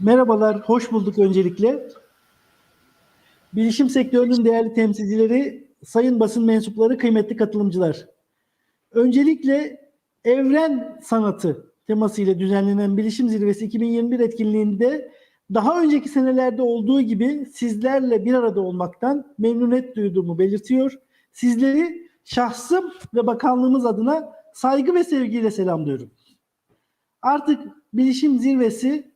Merhabalar, hoş bulduk öncelikle. Bilişim sektörünün değerli temsilcileri, sayın basın mensupları, kıymetli katılımcılar. Öncelikle evren sanatı temasıyla düzenlenen Bilişim Zirvesi 2021 etkinliğinde daha önceki senelerde olduğu gibi sizlerle bir arada olmaktan memnuniyet duyduğumu belirtiyor. Sizleri şahsım ve bakanlığımız adına saygı ve sevgiyle selamlıyorum. Artık Bilişim Zirvesi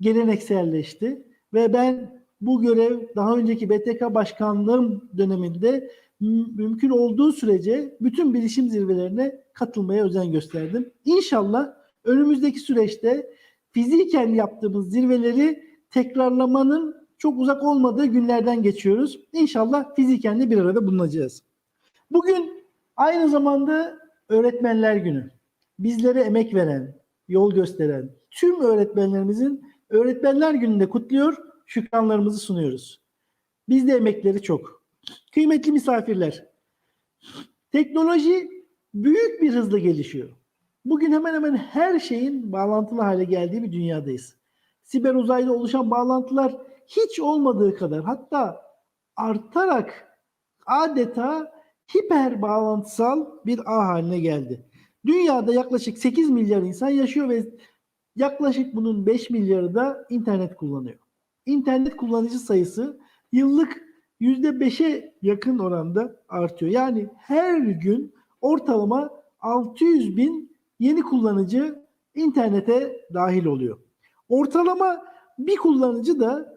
gelenekselleşti ve ben bu görev daha önceki BTK başkanlığım döneminde mü- mümkün olduğu sürece bütün bilişim zirvelerine katılmaya özen gösterdim. İnşallah önümüzdeki süreçte fiziken yaptığımız zirveleri tekrarlamanın çok uzak olmadığı günlerden geçiyoruz. İnşallah fiziken de bir arada bulunacağız. Bugün aynı zamanda öğretmenler günü. Bizlere emek veren, yol gösteren tüm öğretmenlerimizin Öğretmenler Günü'nde kutluyor, şükranlarımızı sunuyoruz. Bizde emekleri çok. Kıymetli misafirler, teknoloji büyük bir hızla gelişiyor. Bugün hemen hemen her şeyin bağlantılı hale geldiği bir dünyadayız. Siber uzayda oluşan bağlantılar hiç olmadığı kadar hatta artarak adeta hiper bağlantısal bir ağ haline geldi. Dünyada yaklaşık 8 milyar insan yaşıyor ve yaklaşık bunun 5 milyarı da internet kullanıyor. İnternet kullanıcı sayısı yıllık %5'e yakın oranda artıyor. Yani her gün ortalama 600 bin yeni kullanıcı internete dahil oluyor. Ortalama bir kullanıcı da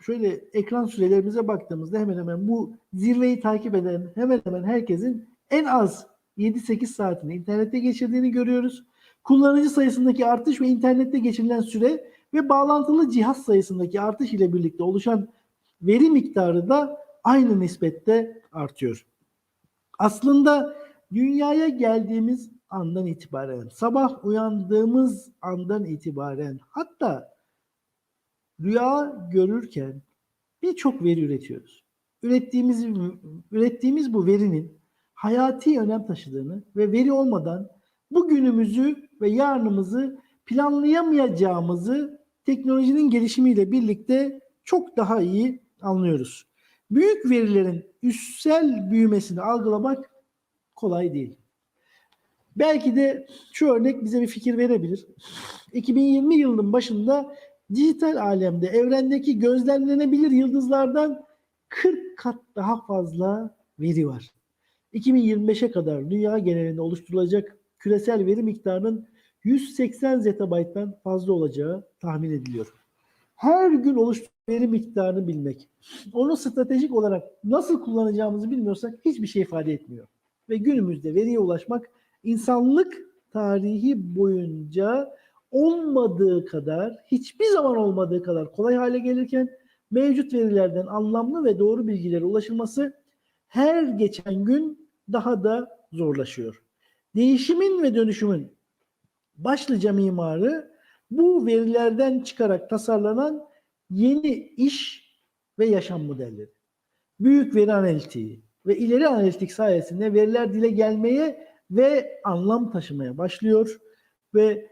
şöyle ekran sürelerimize baktığımızda hemen hemen bu zirveyi takip eden hemen hemen herkesin en az 7-8 saatini internette geçirdiğini görüyoruz. Kullanıcı sayısındaki artış ve internette geçirilen süre ve bağlantılı cihaz sayısındaki artış ile birlikte oluşan veri miktarı da aynı nispette artıyor. Aslında dünyaya geldiğimiz andan itibaren, sabah uyandığımız andan itibaren hatta rüya görürken birçok veri üretiyoruz. Ürettiğimiz ürettiğimiz bu verinin hayati önem taşıdığını ve veri olmadan bugünümüzü ve yarınımızı planlayamayacağımızı teknolojinin gelişimiyle birlikte çok daha iyi anlıyoruz. Büyük verilerin üstsel büyümesini algılamak kolay değil. Belki de şu örnek bize bir fikir verebilir. 2020 yılının başında dijital alemde evrendeki gözlemlenebilir yıldızlardan 40 kat daha fazla veri var. 2025'e kadar dünya genelinde oluşturulacak küresel veri miktarının 180 zettabayttan fazla olacağı tahmin ediliyor. Her gün oluşturulan veri miktarını bilmek, onu stratejik olarak nasıl kullanacağımızı bilmiyorsak hiçbir şey ifade etmiyor. Ve günümüzde veriye ulaşmak insanlık tarihi boyunca olmadığı kadar, hiçbir zaman olmadığı kadar kolay hale gelirken mevcut verilerden anlamlı ve doğru bilgilere ulaşılması her geçen gün daha da zorlaşıyor. Değişimin ve dönüşümün başlıca mimarı bu verilerden çıkarak tasarlanan yeni iş ve yaşam modelleri. Büyük veri analitiği ve ileri analitik sayesinde veriler dile gelmeye ve anlam taşımaya başlıyor ve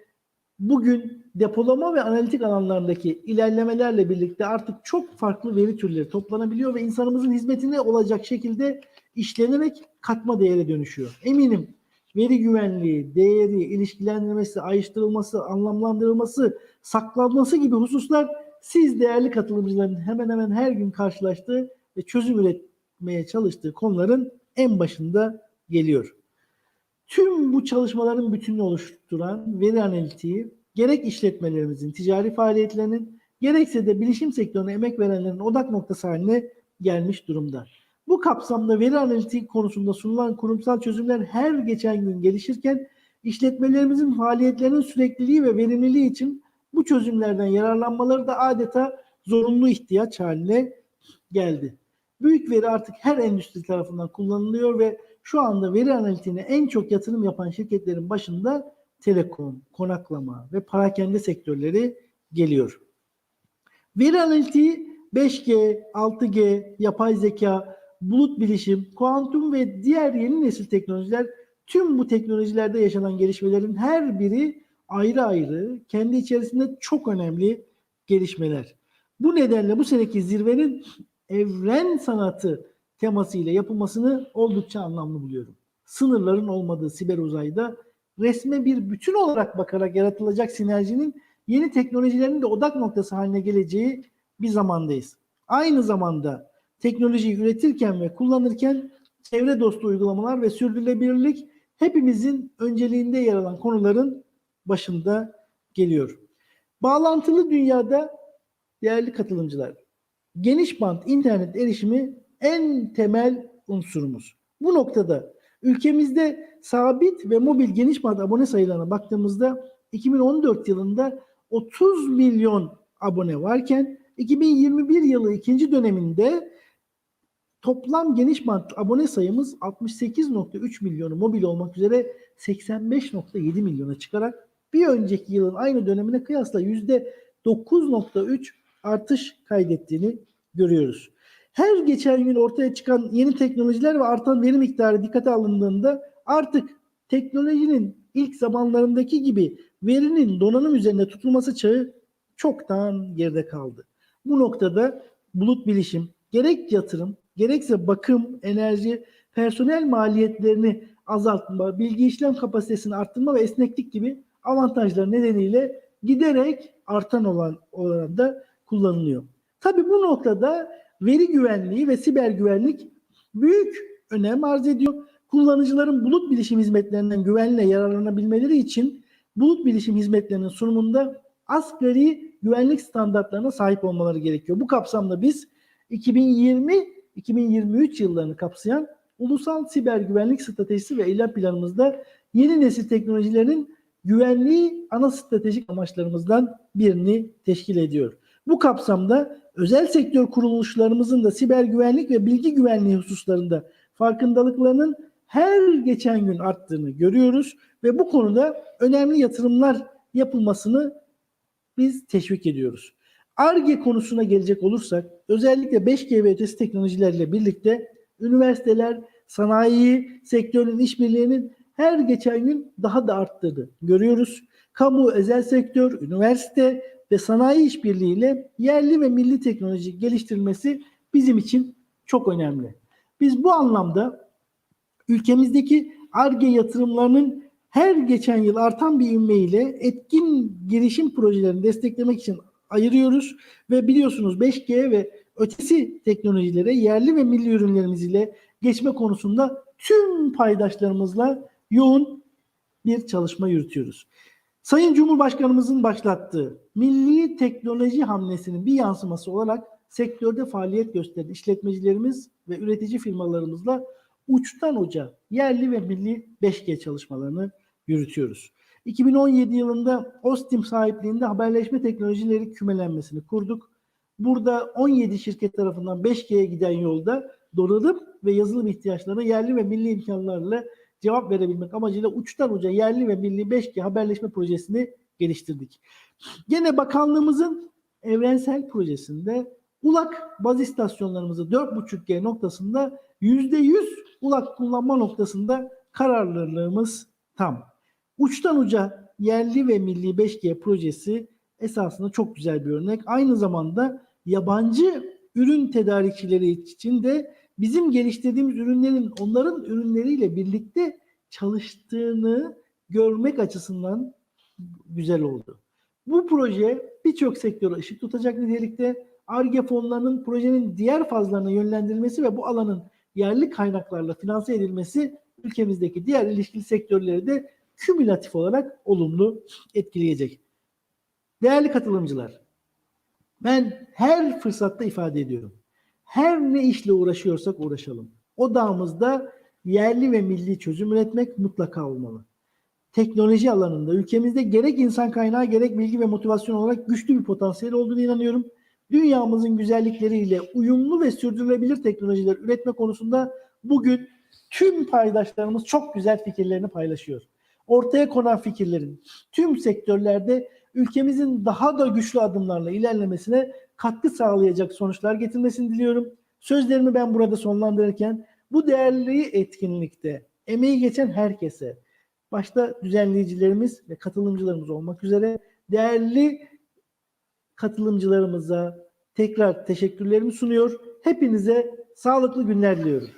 bugün depolama ve analitik alanlarındaki ilerlemelerle birlikte artık çok farklı veri türleri toplanabiliyor ve insanımızın hizmetine olacak şekilde işlenerek katma değere dönüşüyor. Eminim veri güvenliği, değeri, ilişkilendirmesi, ayrıştırılması, anlamlandırılması, saklanması gibi hususlar siz değerli katılımcıların hemen hemen her gün karşılaştığı ve çözüm üretmeye çalıştığı konuların en başında geliyor. Tüm bu çalışmaların bütününü oluşturan veri analitiği gerek işletmelerimizin ticari faaliyetlerinin gerekse de bilişim sektörüne emek verenlerin odak noktası haline gelmiş durumda. Bu kapsamda veri analitiği konusunda sunulan kurumsal çözümler her geçen gün gelişirken işletmelerimizin faaliyetlerinin sürekliliği ve verimliliği için bu çözümlerden yararlanmaları da adeta zorunlu ihtiyaç haline geldi. Büyük veri artık her endüstri tarafından kullanılıyor ve şu anda veri analitiğine en çok yatırım yapan şirketlerin başında telekom, konaklama ve parakende sektörleri geliyor. Veri analitiği 5G, 6G, yapay zeka, bulut bilişim, kuantum ve diğer yeni nesil teknolojiler tüm bu teknolojilerde yaşanan gelişmelerin her biri ayrı ayrı kendi içerisinde çok önemli gelişmeler. Bu nedenle bu seneki zirvenin evren sanatı teması ile yapılmasını oldukça anlamlı buluyorum. Sınırların olmadığı siber uzayda resme bir bütün olarak bakarak yaratılacak sinerjinin yeni teknolojilerin de odak noktası haline geleceği bir zamandayız. Aynı zamanda teknolojiyi üretirken ve kullanırken çevre dostu uygulamalar ve sürdürülebilirlik hepimizin önceliğinde yer alan konuların başında geliyor. Bağlantılı dünyada değerli katılımcılar, geniş bant internet erişimi en temel unsurumuz. Bu noktada ülkemizde sabit ve mobil geniş bant abone sayılarına baktığımızda 2014 yılında 30 milyon abone varken 2021 yılı ikinci döneminde toplam geniş bant abone sayımız 68.3 milyonu mobil olmak üzere 85.7 milyona çıkarak bir önceki yılın aynı dönemine kıyasla %9.3 artış kaydettiğini görüyoruz. Her geçen gün ortaya çıkan yeni teknolojiler ve artan veri miktarı dikkate alındığında artık teknolojinin ilk zamanlarındaki gibi verinin donanım üzerinde tutulması çağı çoktan geride kaldı. Bu noktada bulut bilişim gerek yatırım gerekse bakım, enerji, personel maliyetlerini azaltma, bilgi işlem kapasitesini arttırma ve esneklik gibi avantajlar nedeniyle giderek artan olan oranda kullanılıyor. Tabii bu noktada veri güvenliği ve siber güvenlik büyük önem arz ediyor. Kullanıcıların bulut bilişim hizmetlerinden güvenle yararlanabilmeleri için bulut bilişim hizmetlerinin sunumunda asgari güvenlik standartlarına sahip olmaları gerekiyor. Bu kapsamda biz 2020-2023 yıllarını kapsayan ulusal siber güvenlik stratejisi ve eylem planımızda yeni nesil teknolojilerin güvenliği ana stratejik amaçlarımızdan birini teşkil ediyor. Bu kapsamda özel sektör kuruluşlarımızın da siber güvenlik ve bilgi güvenliği hususlarında farkındalıklarının her geçen gün arttığını görüyoruz ve bu konuda önemli yatırımlar yapılmasını biz teşvik ediyoruz. ARGE konusuna gelecek olursak özellikle 5G ve ötesi teknolojilerle birlikte üniversiteler, sanayi sektörünün işbirliğinin her geçen gün daha da arttığını görüyoruz. Kamu, özel sektör, üniversite ve sanayi işbirliğiyle yerli ve milli teknoloji geliştirilmesi bizim için çok önemli. Biz bu anlamda ülkemizdeki ARGE yatırımlarının her geçen yıl artan bir ivmeyle etkin girişim projelerini desteklemek için ayırıyoruz ve biliyorsunuz 5G ve ötesi teknolojilere yerli ve milli ürünlerimiz ile geçme konusunda tüm paydaşlarımızla yoğun bir çalışma yürütüyoruz. Sayın Cumhurbaşkanımızın başlattığı milli teknoloji hamlesinin bir yansıması olarak sektörde faaliyet gösteren işletmecilerimiz ve üretici firmalarımızla uçtan uca yerli ve milli 5G çalışmalarını yürütüyoruz. 2017 yılında OSTİM sahipliğinde haberleşme teknolojileri kümelenmesini kurduk. Burada 17 şirket tarafından 5G'ye giden yolda donanım ve yazılım ihtiyaçlarına yerli ve milli imkanlarla cevap verebilmek amacıyla uçtan uca yerli ve milli 5G haberleşme projesini geliştirdik. Gene bakanlığımızın evrensel projesinde ULAK baz istasyonlarımızı 4.5G noktasında %100 ULAK kullanma noktasında kararlılığımız tam. Uçtan uca yerli ve milli 5G projesi esasında çok güzel bir örnek. Aynı zamanda yabancı ürün tedarikçileri için de bizim geliştirdiğimiz ürünlerin onların ürünleriyle birlikte çalıştığını görmek açısından güzel oldu. Bu proje birçok sektöre ışık tutacak nitelikte ARGE fonlarının projenin diğer fazlarına yönlendirilmesi ve bu alanın yerli kaynaklarla finanse edilmesi ülkemizdeki diğer ilişkili sektörleri de kümülatif olarak olumlu etkileyecek. Değerli katılımcılar, ben her fırsatta ifade ediyorum. Her ne işle uğraşıyorsak uğraşalım. Odağımızda yerli ve milli çözüm üretmek mutlaka olmalı. Teknoloji alanında ülkemizde gerek insan kaynağı gerek bilgi ve motivasyon olarak güçlü bir potansiyel olduğunu inanıyorum. Dünyamızın güzellikleriyle uyumlu ve sürdürülebilir teknolojiler üretme konusunda bugün tüm paydaşlarımız çok güzel fikirlerini paylaşıyor. Ortaya konan fikirlerin tüm sektörlerde ülkemizin daha da güçlü adımlarla ilerlemesine katkı sağlayacak sonuçlar getirmesini diliyorum. Sözlerimi ben burada sonlandırırken bu değerli etkinlikte emeği geçen herkese, başta düzenleyicilerimiz ve katılımcılarımız olmak üzere değerli katılımcılarımıza tekrar teşekkürlerimi sunuyor. Hepinize sağlıklı günler diliyorum.